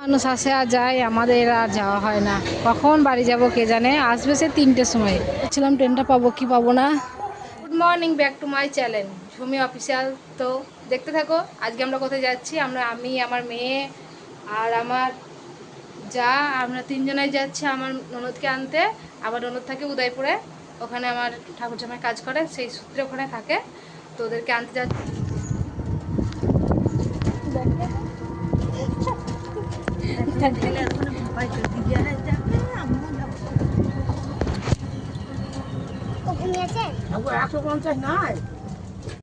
মানুষ আসে আর যায় আমাদের আর যাওয়া হয় না। কখন বাড়ি যাব কে জানে? আসবে সে তিনটের সময়। বলছিলাম ট্রেনটা পাবো কি পাবো না? Good morning back to my channel Jhumi official তো দেখতে থাকো আজকে আমরা কোথায় যাচ্ছি? আমরা আমি আমার মেয়ে আর আমার যা আমরা তিনজনাই যাচ্ছি আমার ননদকে আনতে। আমার ননদ থাকে উদয়পুরে। ওখানে আমার ঠাকুর জামাই কাজ করে সেই সূত্রে ওখানে থাকে। তো ওদেরকে আনতে যাচ্ছি।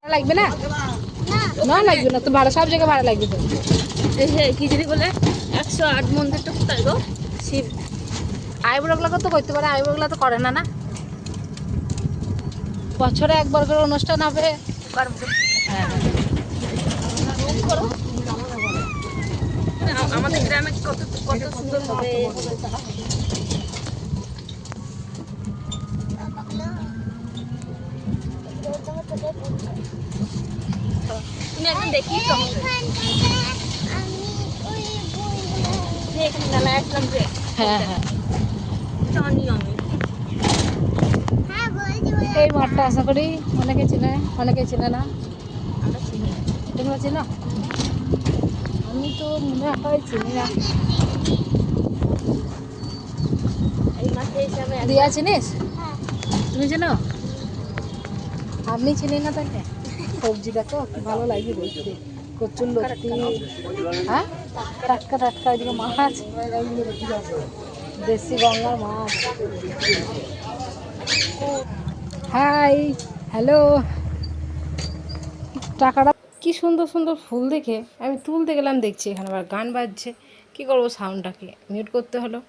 লাগবে না না লাগবে না তো ভাড়া সব জায়গায় ভাড়া লাগবে বলে একশো আট মন্দিরটা কোথায় গো শিব তো করতে পারে আইবুড়োগুলো তো করে না না বছরে একবার করে অনুষ্ঠান হবে আমাদের গ্রামে কত কত সুন্দর হবে। তুমি একদিন দেখি হ্যাঁ হ্যাঁ। এই মাঠটা আশা করি অনেকে চেনে অনেকে চেনে না। তোমরা চেনো? আমি তো মনে হয় চিনি না। আমি দিয়া চিনিস? তুমি চেনো? আপনি চিনি না তাকে। সবজিটা তো কি ভালো লাগে দেখতে। কচুর লতি হ্যাঁ? টাটকা টাটকা ওইদিকে মাছ। দেশি গঙ্গার মাছ। Hi hello. টাকাটা কি সুন্দর সুন্দর ফুল দেখে আমি তুলতে গেলাম, দেখছি এখানে আবার গান বাজছে। কি করব সাউন্ডটাকে মিউট করতে হলো।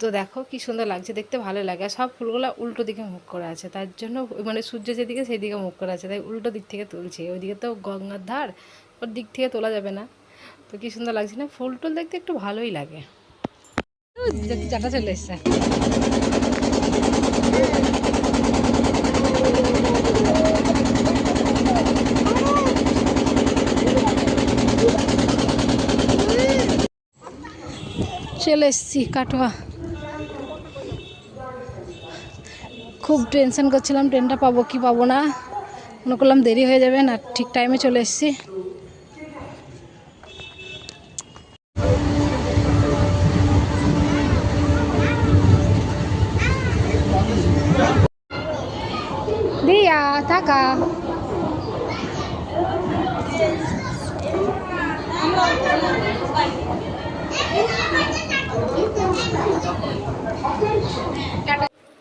তো দেখো কি সুন্দর লাগছে, দেখতে ভালো লাগে। আর সব ফুলগুলো উল্টো দিকে মুখ করে আছে, তার জন্য মানে সূর্য যেদিকে সেই দিকে মুখ করে আছে, তাই উল্টো দিক থেকে তুলছি। ওইদিকে তো গঙ্গার ধার, ওর দিক থেকে তোলা যাবে না। তো কি সুন্দর লাগছে না? ফুল টুল দেখতে একটু ভালোই লাগে। চাটা চলে এসছে। চলে এসছি, কাটোয়া। খুব টেনশন করছিলাম, ট্রেনটা পাবো কি পাবো না। মনে করলাম দেরি হয়ে যাবে না, ঠিক টাইমে চলে এসছি। দিয়া থাকা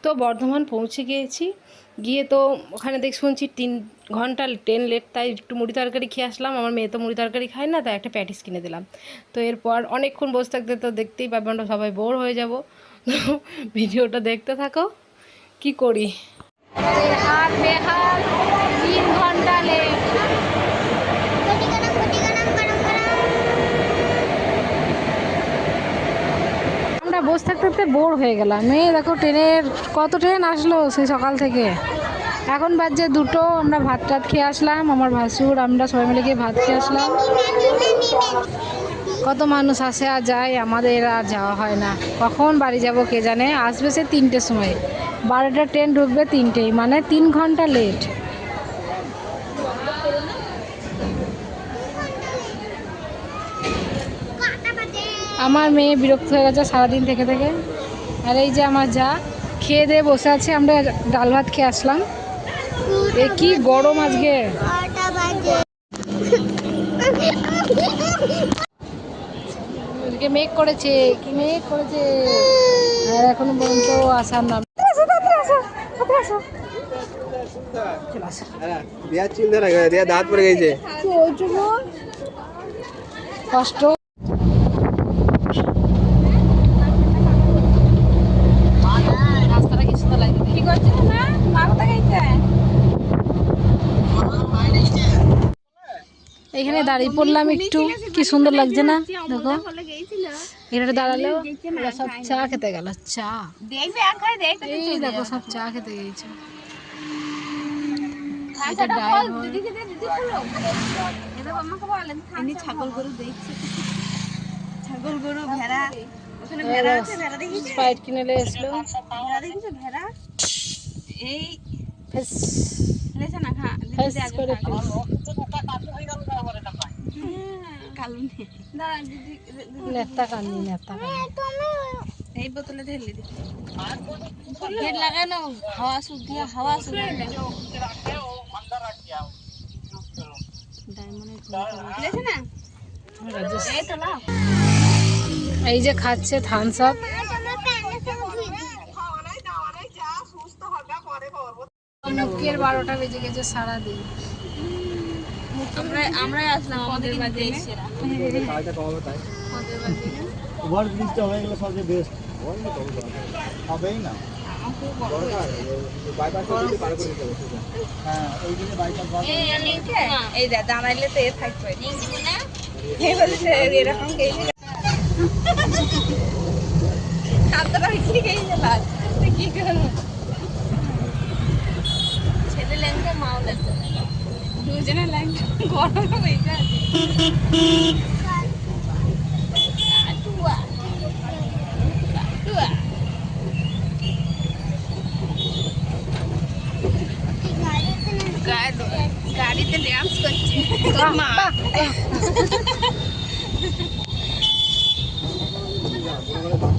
তো বর্ধমান পৌঁছে গিয়েছি। গিয়ে তো ওখানে দেখ শুনছি তিন ঘণ্টা ট্রেন লেট তাই একটু মুড়ি তরকারি খেয়ে আসলাম। আমার মেয়ে তো মুড়ি তরকারি খায় না, তাই একটা প্যাটিস কিনে দিলাম। তো এরপর অনেকক্ষণ বসে থাকতে তো দেখতেই পাবে, আমরা সবাই বোর হয়ে যাব। ভিডিওটা দেখতে থাকো, কি করি হাত বেহাল তিন ঘণ্টা লেট আমরা বসে থাকতে থাকতে বোর হয়ে গেলাম। মেয়ে দেখো ট্রেনের কত ট্রেন আসলো সেই সকাল থেকে। এখন বাজছে দুটো, আমরা ভাত টাত খেয়ে আসলাম, আমার ভাসুর, আমরা সবাই মিলে গিয়ে ভাত খেয়ে আসলাম। কত মানুষ আসে আর যায়, আমাদের আর যাওয়া হয় না। কখন বাড়ি যাব কে জানে? আসবে সে তিনটের সময়। বারোটা ট্রেন ঢুকবে তিনটেই মানে তিন ঘণ্টা লেট আমার মেয়ে বিরক্ত হয়ে গেছে সারাদিন থেকে থেকে। আর এই যে আমার যা খেয়ে দিয়ে বসে আছে আমরা ডাল ভাত খেয়ে আসলাম। এ কি গরম আজকে। মেঘ করেছে কি মেঘ করেছে। আর এখনও পর্যন্ত আসার নাম কষ্ট রাস্তাটা কি সুন্দর লাগে কি করছে না মাথা খাইছে এখানে দাঁড়িয়ে পড়লাম একটু। কি সুন্দর লাগছে না? দেখো। দাঁড়াল সব চা খেতে গেল চা। এই দেখো সব চা খেতে গেছে এটা ইনি ছাগল গরু দেখছি। ছাগল গরু ভেড়া। ওখানে ভেড়া আছে ভেড়া দেখিছে স্প্রাইট কিনে নিয়ে এসলো। ভেড়া। এই। ফেস। লেছে না খা ফেস করে ফেস। কালু নেই দাঁড়া দিদি নেতা কান্দি নেতা এই বোতলে ঢেলে দি গেট লাগানো হাওয়া সুখ হাওয়া এই তো লাও এই যে খাচ্ছে থামস আপ মুখের বারোটা বেজে গেছে সারাদিন। আমরা আমরাই আসলাম আমাদের বাড়িতে এসেরা কাজটা কমাবে তাই। ওভার ব্রিজটা হয়ে গেলে সবচেয়ে বেস্ট হবেই না। দরকার। বাইপাস করে পার করে দিতে হবে সোজা। ওই দিনে বাইকটা বন্ধ এই দা দাঁড়াইলে তো এ থাকবে। এই এরকম কি করব? ছেলে ল্যাংটা মাও ল্যাংটা দুজনে ল্যাংটা গরম হয়েছে আটুয়া আটুয়া গাড়িতে ড্যান্স করছে মা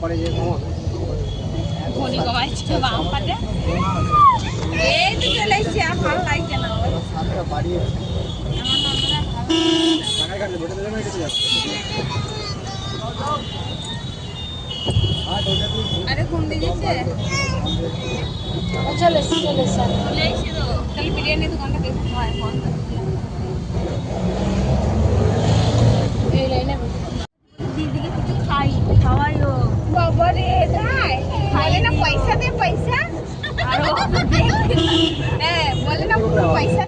পরে যে কমন ফোনই কমাইছে বাম পাটে এই তো চলে এসছি আর ভালো লাগছে না ওর। সামনে বাড়িয়েছে আমার নন্দরা ভালো টাকায় কাটলে বেটে দেবে কেটে যাচ্ছে আর আরে ফোন দিয়েছে চলে এসছে, চলে এসছে। চলে এসছি তো তাহলে বিরিয়ানি দোকানটা দেখতে হয় ফোন এই লাইনে দিদিকে কিছু খাই খাওয়াইও বাবা রে তাই বলে না পয়সা দে পয়সা আরও হ্যাঁ বলে না পয়সা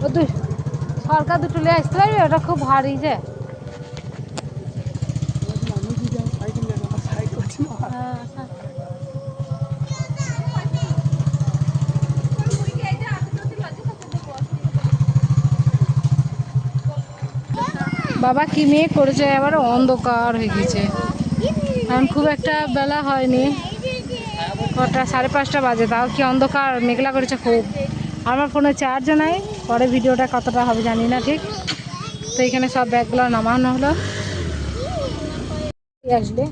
ও দুই সরকার দুটো নিয়ে আসতে পারবি ওটা খুব ভারী যে। বাবা, কি মেয়ে করেছে? এবার অন্ধকার হয়ে গেছে। কারণ খুব একটা বেলা হয়নি। কটা, সাড়ে পাঁচটা বাজে। তাও কি অন্ধকার? মেঘলা করেছে খুব। আমার ফোনে চার্জও নাই। পরে ভিডিওটা কতটা হবে জানি না, ঠিক? তো এখানে সব ব্যাগগুলো নামানো হলো। আসবে?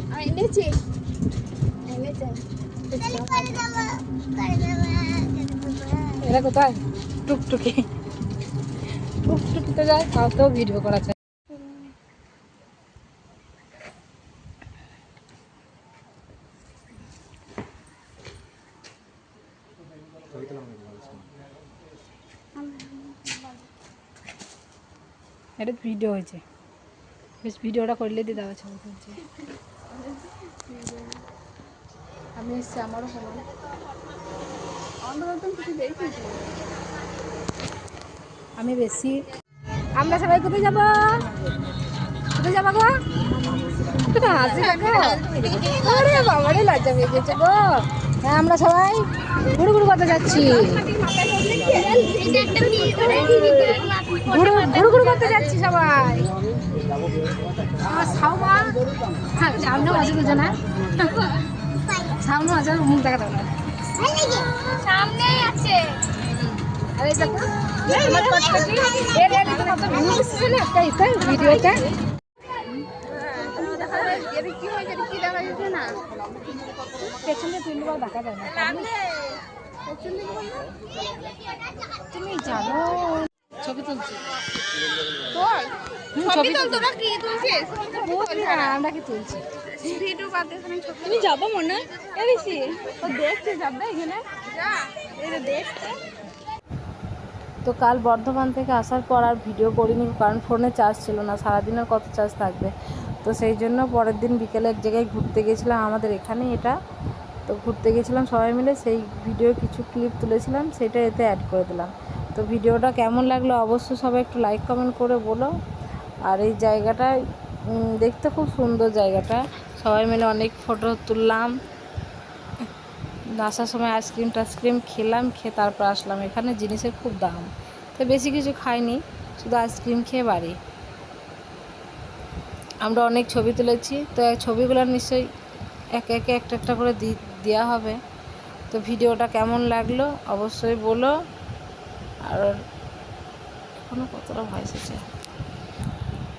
এরা কোথায়? টুকটুকি। টুকটুকিতে যায় তাও তো ভিডিও করা এটা ভিডিও হয়েছে। বেশ ভিডিওটা করলে দিয়ে দেওয়া ছবি তুলছে। আমি এসছি আমারও হলো। আমি বেশি আমরা সবাই কোথায় যাব? কোথায় যাব গো? হাসি দেখো আরে বাবারে লজ্জা পেয়ে গেছে গো। হ্যাঁ আমরা সবাই ঘুরু ঘুরু করতে যাচ্ছি। ঘুরু ঘুরু করতে যাচ্ছি সবাই। আমার সাউমা হ্যাঁ সামনে আছে দুজনা সামনে আছে মুখ দেখা দেবো না। সামনেই আছে। আরে দেখো আমার কষ্টটি এর এর কত ভিউ এসেছে না একটা ইতে ভিডিওতে। কি হয়েছে কি দেখা যাচ্ছে না। পেছনে দেখা যায় না। তুমি জানো ছবি তুলছি। আমরা কি তুলছি? তুমি যাব মনে? এ বেশি। দেখতে যাবে এখানে? দেখতে। তো কাল বর্ধমান থেকে আসার পর আর ভিডিও করিনি কারণ ফোনে চার্জ ছিল না। সারাদিন আর কত চার্জ থাকবে? তো সেই জন্য পরের দিন বিকেলে এক জায়গায় ঘুরতে গেছিলাম। আমাদের এখানে এটা তো ঘুরতে গেছিলাম সবাই মিলে, সেই ভিডিও কিছু ক্লিপ তুলেছিলাম, সেটা এতে অ্যাড করে দিলাম। তো ভিডিওটা কেমন লাগল অবশ্যই সবাই একটু লাইক কমেন্ট করে বলো। আর এই জায়গাটা দেখতে খুব সুন্দর জায়গাটা। সবাই মিলে অনেক ফটো তুললাম। আসার সময় আইসক্রিম টাইসক্রিম খেলাম, খেয়ে তারপর আসলাম। এখানে জিনিসের খুব দাম। তো বেশি কিছু খাইনি, শুধু আইসক্রিম খেয়ে বাড়ি। আমরা অনেক ছবি তুলেছি, তো ছবিগুলো নিশ্চয়ই একে একে একটা একটা করে দি- দেওয়া হবে। তো ভিডিওটা কেমন লাগল অবশ্যই বলো। আর এখনও কতটা ভয়েস আছে?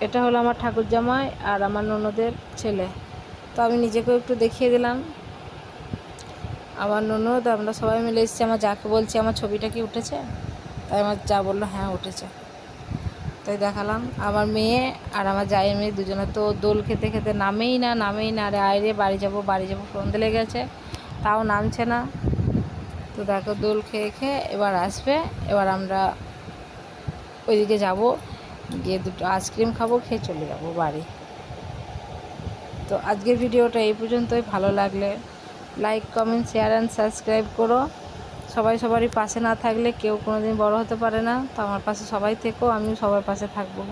এটা হলো আমার ঠাকুর জামাই আর আমার ননদের ছেলে। তো আমি নিজেকেও একটু দেখিয়ে দিলাম। আমার ননদ, আমরা সবাই মিলে এসেছি। আমার যাকে বলছি, আমার ছবিটা কি উঠেছে? তাই আমার যা বলল হ্যাঁ উঠেছে। তাই দেখালাম। আমার মেয়ে আর আমার জায়ের মেয়ে দুজনে তো দোল খেতে খেতে নামেই না নামেই না। আরে, আয় রে, বাড়ি যাব বাড়ি যাব সন্ধে লেগে গেছে তাও নামছে না। তো দেখো, দোল খেয়ে খেয়ে এবার আসবে। এবার আমরা ওইদিকে যাব। গিয়ে দুটো আইসক্রিম খাব, খেয়ে চলে যাব বাড়ি। তো আজকের ভিডিওটা এই পর্যন্তই। ভালো লাগলে like comment share and subscribe করো। সবাই সবারই পাশে না থাকলে কেউ কোনোদিন বড় হতে পারে না। তো আমার পাশে সবাই থেকো, আমিও সবার পাশে থাকব।